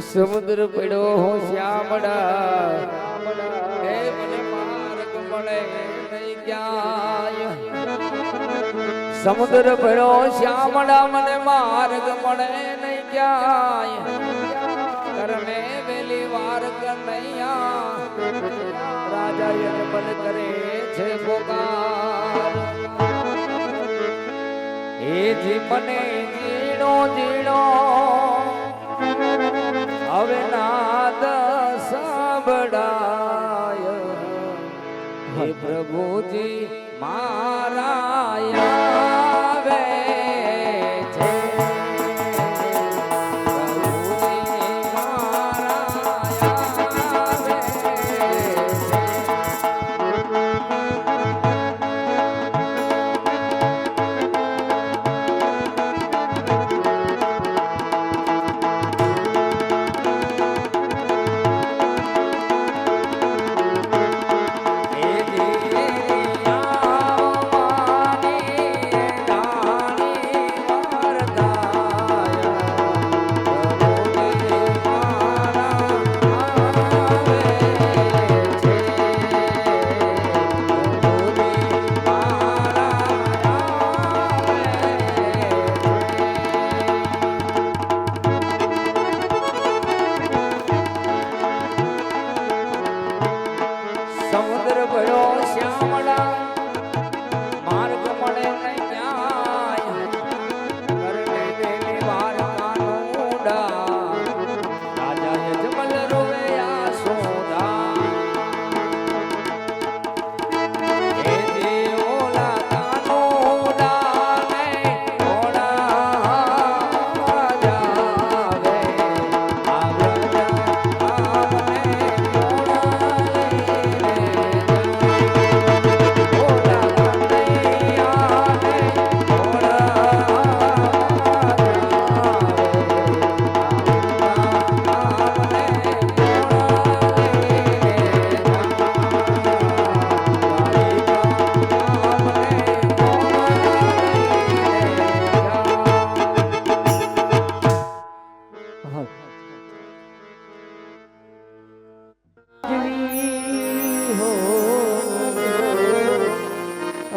સમુદ્ર પડ્યો હો શ્યામડા હે મને માર્ગ મળે નહીં ક્યાંય. સમુદ્ર પડ્યો શ્યામડા મને માર્ગ મળે નહીં ક્યાંય. કરમે વેલી વાર કનૈયા. રાજા યજમન કરે છે પોકાર. એ જી મને જીણો જીણો પ્રભુજી મારા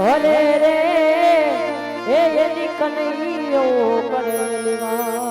અરે રે એ કનૈયો કરેલી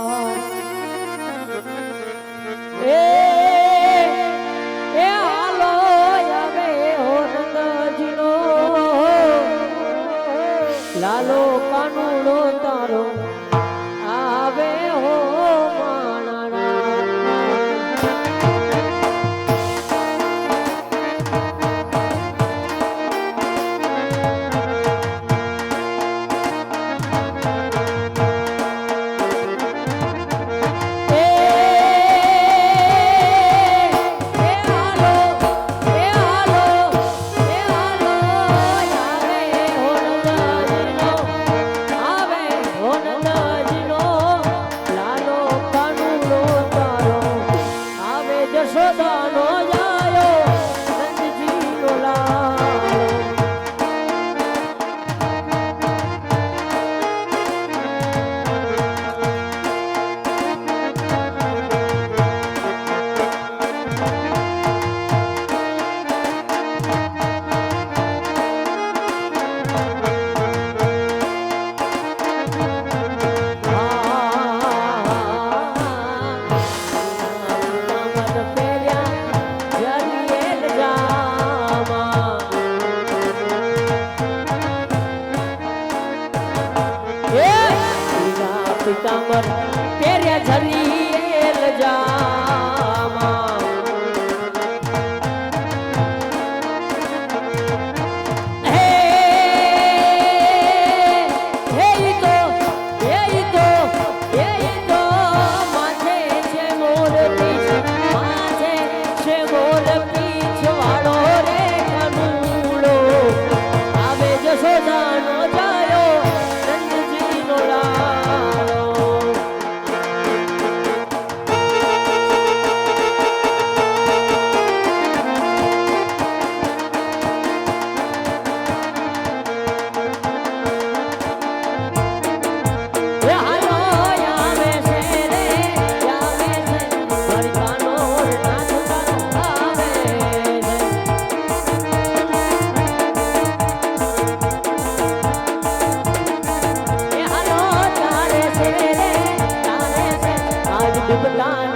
डुबता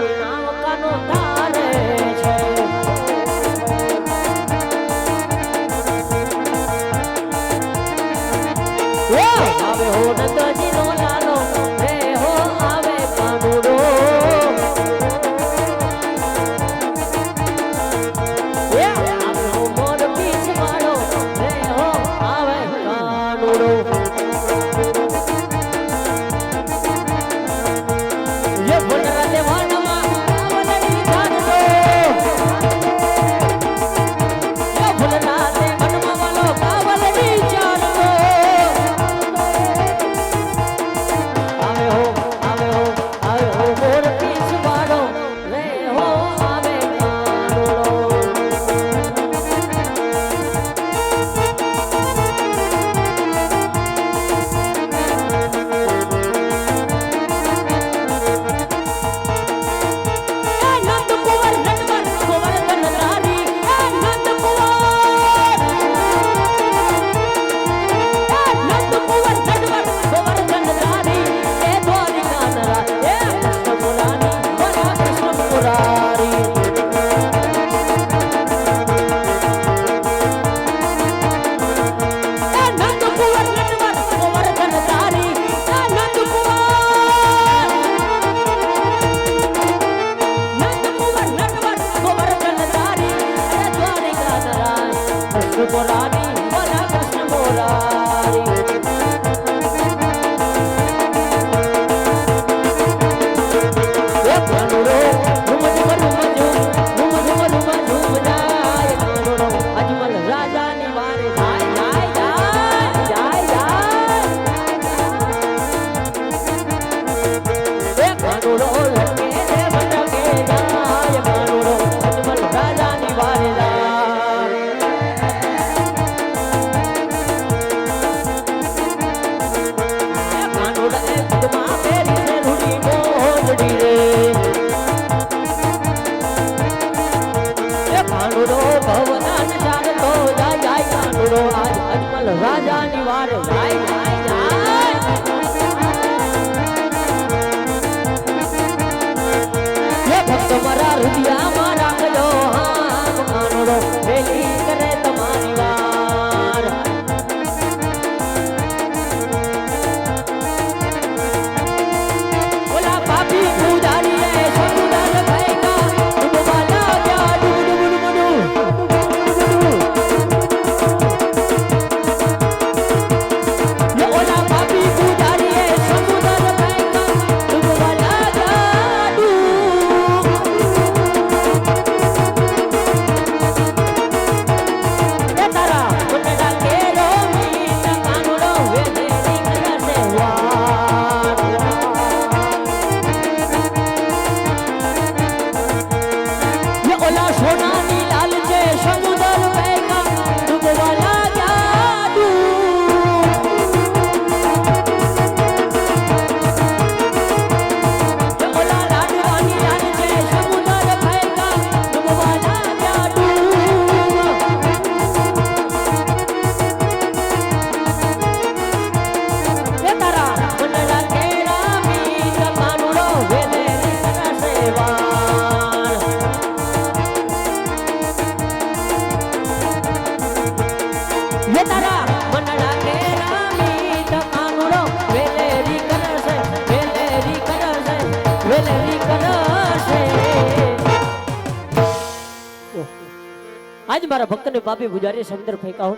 આજ મારા ભક્તને પાપી ગુજારી સમુદ્ર ફેંકાવો.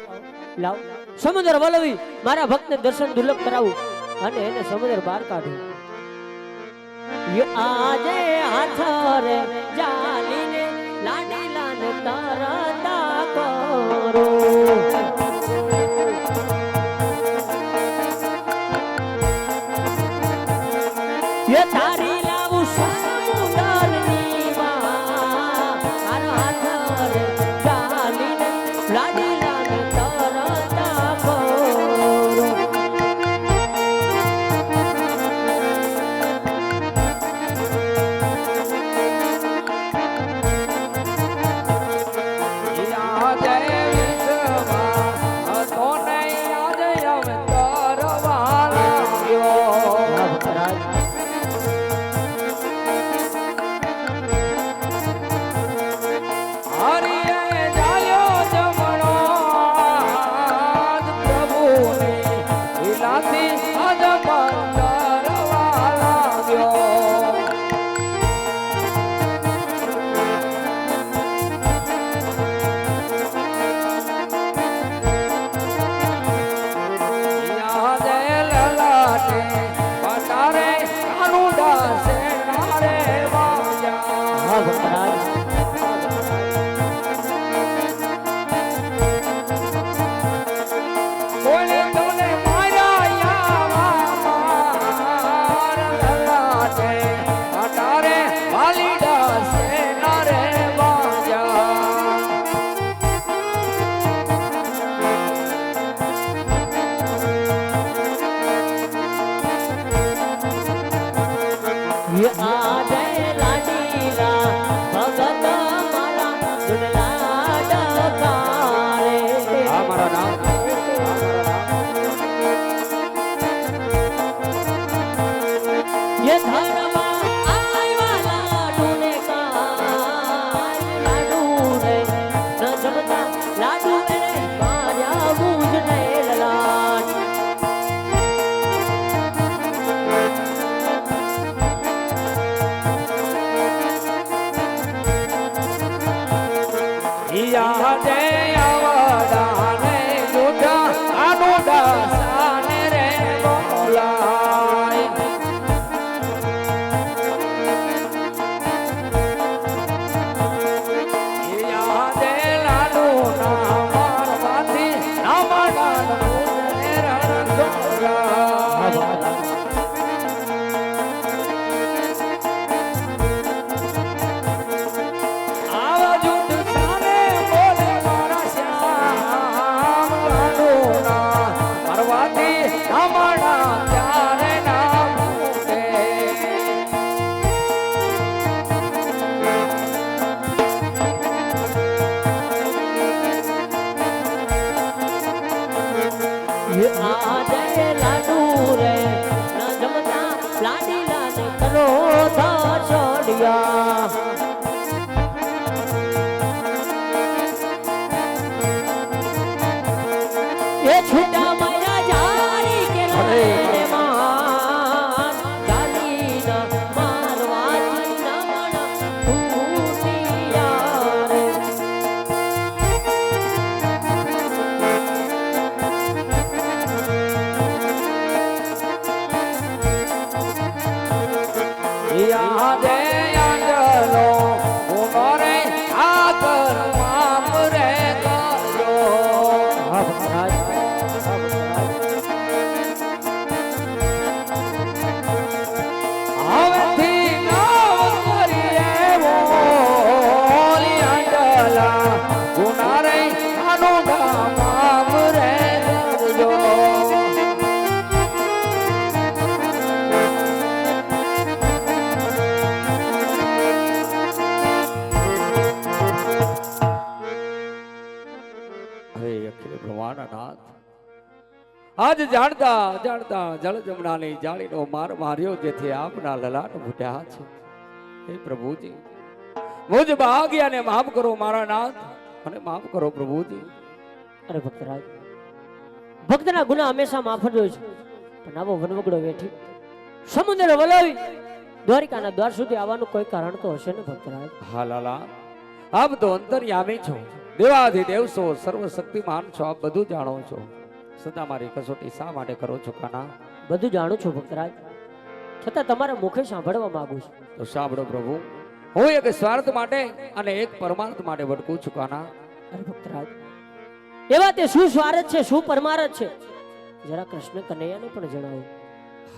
લાવ. સમુદ્ર વલવી, મારા ભક્તને દર્શન દુર્લભ કરાવું અને એને સમુદ્ર બહાર કાઢું. આજે હાથ રે જાની લાડીલા કરો છોડિયા. જાણતા જાણતા જળ જમનાની જાળીનો માર માર્યો જેથી આપના લલાટ ફૂટ્યા છે. હે પ્રભુજી મુજ ભાગ્યાને માફ કરો મારા નાથ અને માફ કરો પ્રભુજી. અરે ભક્તરાજ ભક્તના ગુના હંમેશા માફ જ હોય છે. પણ આવો વનવગડો વેઠી સમુદ્ર વલાવી દ્વારિકાના દ્વાર સુધી આવવાનું કોઈ કારણ તો હશે ને ભક્તરાજ? હા લાલા આપ તો અંતર્યામી છો. દેવાધિદેવ છો સર્વશક્તિમાન છો આપ બધું જાણો છો. સદા મારી કસોટી શા માટે કરો છો કાના? બધું જાણું છું ભક્તરાજ. છતાં તમારા મુખે સાંભળવા માંગુ છું. તો સાંભળો પ્રભુ. હું એક સ્વાર્થ માટે અને એક પરમાર્થ માટે ભટકું છું કાના. અરે ભક્તરાજ એવા તે શું સ્વાર્થ છે શું પરમાર્થ છે? જરા કૃષ્ણ કનૈયાને પણ જણાવો.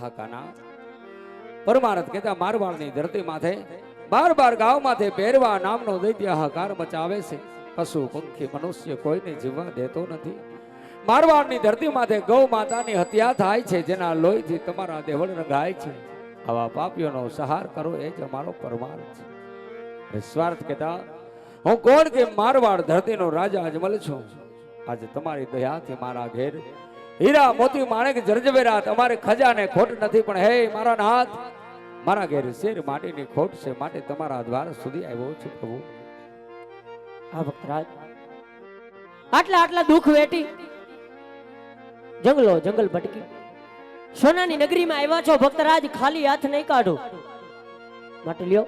હા કાના. પરમારથ કહેતા મારવાડની ધરતી માથે બાર બાર ગામ માથે પહેરવા નામનો દૈત્ય હાકાર મચાવે છે. પશુ પંખી મનુષ્ય કોઈને જીવવા દેતો નથી. મારવાડની ધરતી માથે ગૌ માતાની હત્યા થાય છે, જેના લોહીથી તમારા દેવળ રંગાય છે. આવા પાપીઓનો સહાર કરો, એ જ અમારો પરમાર્થ છે. સ્વાર્થ કહેતા, હું કોણ કે મારવાડ ધરતીનો રાજા અજમલ છું? આજે તમારી દયાથી મારા ઘેર હીરા મોતી માણેક જર્જવેરા તમારે ખજાને ખોટ નથી, પણ હે મારા નાથ, મારા ઘેર શેર માટીની ખોટ છે, માટે તમારા દ્વાર સુધી આવ્યો છું પ્રભુ. આ ભક્તરાજ. આટલા આટલા દુઃખ વેઠી જંગલો જંગલ ભટકી. સોનાની નગરીમાં આવ્યા છો ભક્તરાજ, ખાલી હાથ નહીં કાઢો. માટે લ્યો.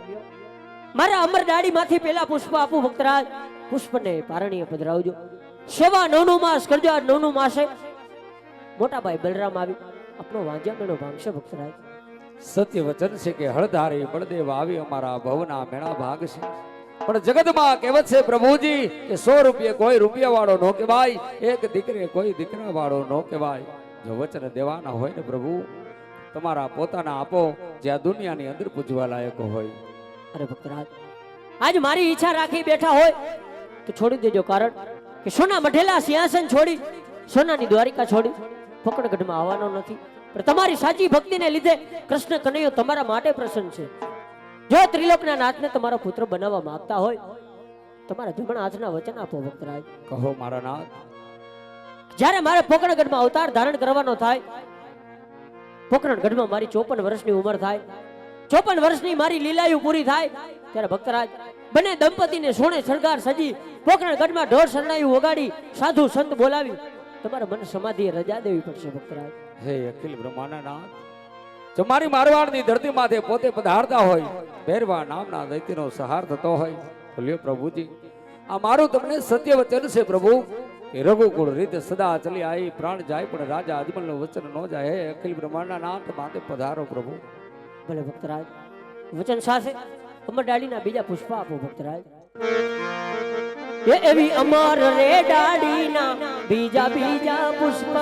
મારા અમર દાડીમાંથી પેલા પુષ્પ આપું ભક્તરાજ. પુષ્પને પારણીય પધરાવજો. સેવા નવનું માસ કરજો આ નવનું માસે. મોટા બલરામ આવી. આપણો વાંજ્યામેળો ભાંગશે ભક્તરાજ. સત્ય વચન છે કે હળધારી બળદેવ આવી અમારા ભવના મેળા ભાગ છે પણ જગતમાં કહેવત છે, પ્રભુજી કે સો રૂપિયા કોઈ રૂપિયા વાળો નો કહેવાય, એક દીકરી કોઈ દીકરા વાળો નો કહેવાય. જો વચન દેવાના હોય ને પ્રભુ, તમારા પોતાના આપો, જે દુનિયાની અંદર પૂજવા લાયક હોય. અરે ભક્તરાજ, આજ મારી ઈચ્છા રાખી બેઠા હોય, તો છોડી દેજો કારણ કે સોના મઢેલા સિંહાસન છોડી, સોનાની દ્વારિકા છોડી પકડગઢમાં આવવાનો નથી. પણ તમારી સાચી ભક્તિને લીધે કૃષ્ણ કનૈયો તમારા માટે પ્રસન્ન છે. જો ત્રિલોકના નાથને તમારો પુત્ર બનાવવા માંગતા હોય તમારા જમણા હાથના વચન આપો ભક્તરાજ કહો મારા નાથ. જ્યારે મારે પોકરણગઢમાં અવતાર ધારણ કરવાનો થાય પોકરણગઢમાં મારી ચોપન વર્ષની ઉંમર થાય ચોપન વર્ષની મારી લીલાયુ પૂરી થાય ત્યારે ભક્તરાજ બંને દંપતીને સોણે શણગાર સજી પોકરણગઢમાં ઢોર શરણાયું વગાડી સાધુ સંત બોલાવી તમારા મન સમાધિએ રજા દેવી પડશે ભક્તરાજ હે અખિલ બ્રહ્માના નાથ. મારી મારવાડની ધરતી માથે પોતે પધારતા હોય, ભેરવા નામના દૈત્યનો સહાર થતો હોય ભલ્યો પ્રભુજી, આ મારું તમને સત્ય વચન છે પ્રભુ રઘુકુળ રીતે સદા ચલી આવી પ્રાણ જાય, પણ રાજા અજમલનું વચન ન જાય અખિલ બ્રહ્માંડના નાથ માથે પધારો પ્રભુ. ભલે ભક્તરાજ, વચન સાથે અમર ડાળીના બીજા પુષ્પ આપો ભક્તરાજ. એવી અમર રે ડાળીના બીજા બીજા પુષ્પ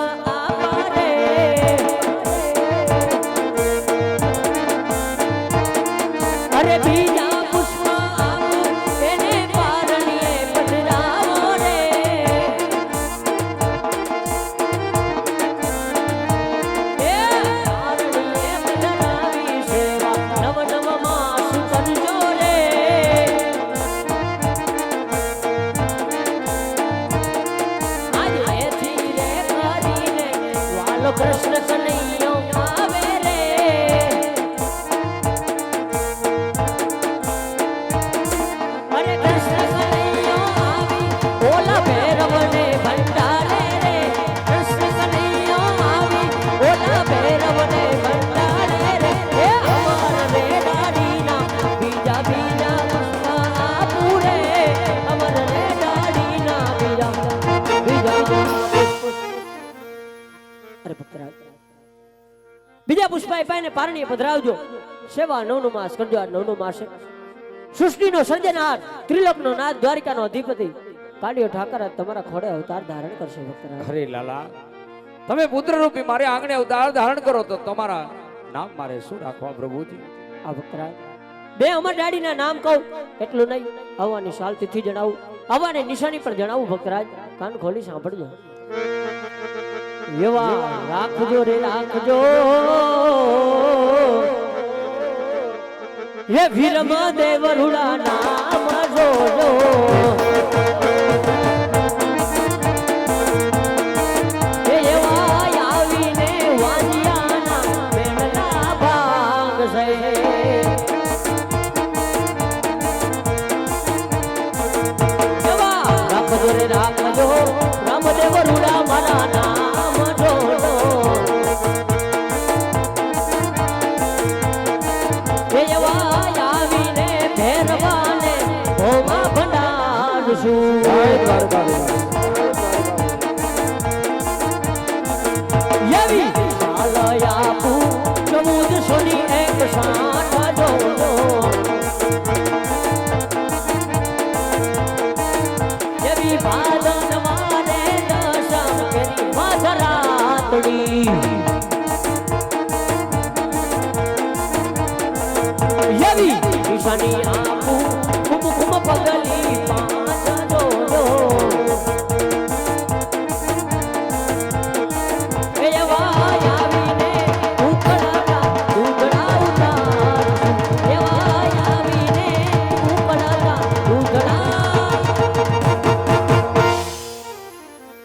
અરે બીજા પુષ્પાઈ પાઈને પારણીએ પધરાવજો. સેવા નવનું માસ કરજો આ નવનું માસ. સૃષ્ટિનો સર્જનહાર ત્રિલોકનો નાથ દ્વારિકાનો અધિપતિ. કાળિયો ઠાકર તમારા ખોડે અવતાર ધારણ કરશે ભક્તરાજ. અરે લાલા તમે પુત્ર રૂપી મારે આંગણે અવતાર ધારણ કરો તો તમારા નામ મારે શું રાખવા પ્રભુજી? આ ભક્તરાજ બે અમર દાડીના નામ કહું એટલું નહીં. આવવાની શાલતીથી જણાવું આવવાની નિશાની પણ જણાવું ભક્તરાજ. કાન ખોલી સાંભળજો. એવા રાખજો રે રાખજો. હે દેવ રૂડા નામ જોજો.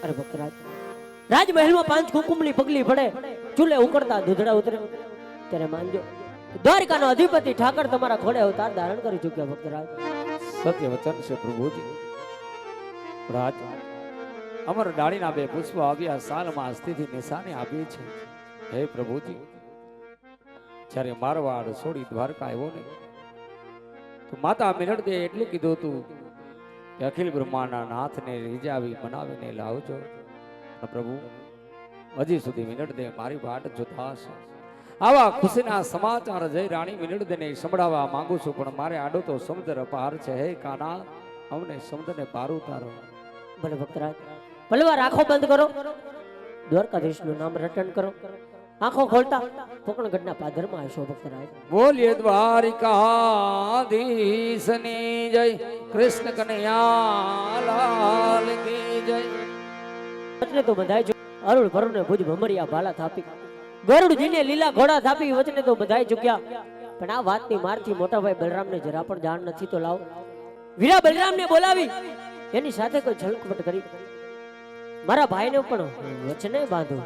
અરે ભક્તરાજ રાજમહેલમાં પાંચ કુકુમની પગલી પડે ચૂલે ઉકળતા દૂધડા ઉતરે ત્યારે માનજો, દ્વારકાનો અધિપતિ ઠાકર તમારા ખોડે અવતાર ધારણ કરી ચૂક્યા ભક્તરાજ સત્ય વચન છે પ્રભુજી. રાજ, અમર ડાળીના બે પુષ્પ આવ્યા સાલમાં સ્થિતિ નિશાને આપી છે. હે પ્રભુજી, જ્યારે મારવાડ છોડી દ્વારકા આવ્યો ને, તો માતા મિલડ દે એટલે કીધું હતું કે અખિલ બ્રહ્માના નાથને રીજાવી બનાવીને લાવજો. પ્રભુ હજી સુધી મિલડ દે મારી વાટ જોતા હશે. આવા ખુશીના સમાચાર જય રાણી મિલડને સંભળાવવા માંગુ છું પણ મારે આડો તો સમુદ્ર પાર છે. હે કાના અમને સમુદ્રને પાર ઉતારો. ભલે ભક્તરાજ ભલવા રાખો બંધ કરો. દ્વારકાધીશનું નામ રટણ કરો. આંખો ખોલતા પોકણગઢના પાદરમાં આવશો ભક્તરાજ. બોલીએ દ્વારિકાધીશની જય. કૃષ્ણ કનૈયા તો બધાય જો અરુળ ભરુને ભુજ ભમરિયા ભાલા થાપી. ગરુડજીને લીલા ઘોડા થાપી વચને તો બધાય ચૂક્યા પણ આ વાતની મારથી મોટાભાઈ બલરામને જરા પણ જાણ નથી તો લાવો. વીરા બલરામને બોલાવી. એની સાથે કોઈ ઝલકપટ કરી. મારા ભાઈને પણ વચને બાંધો.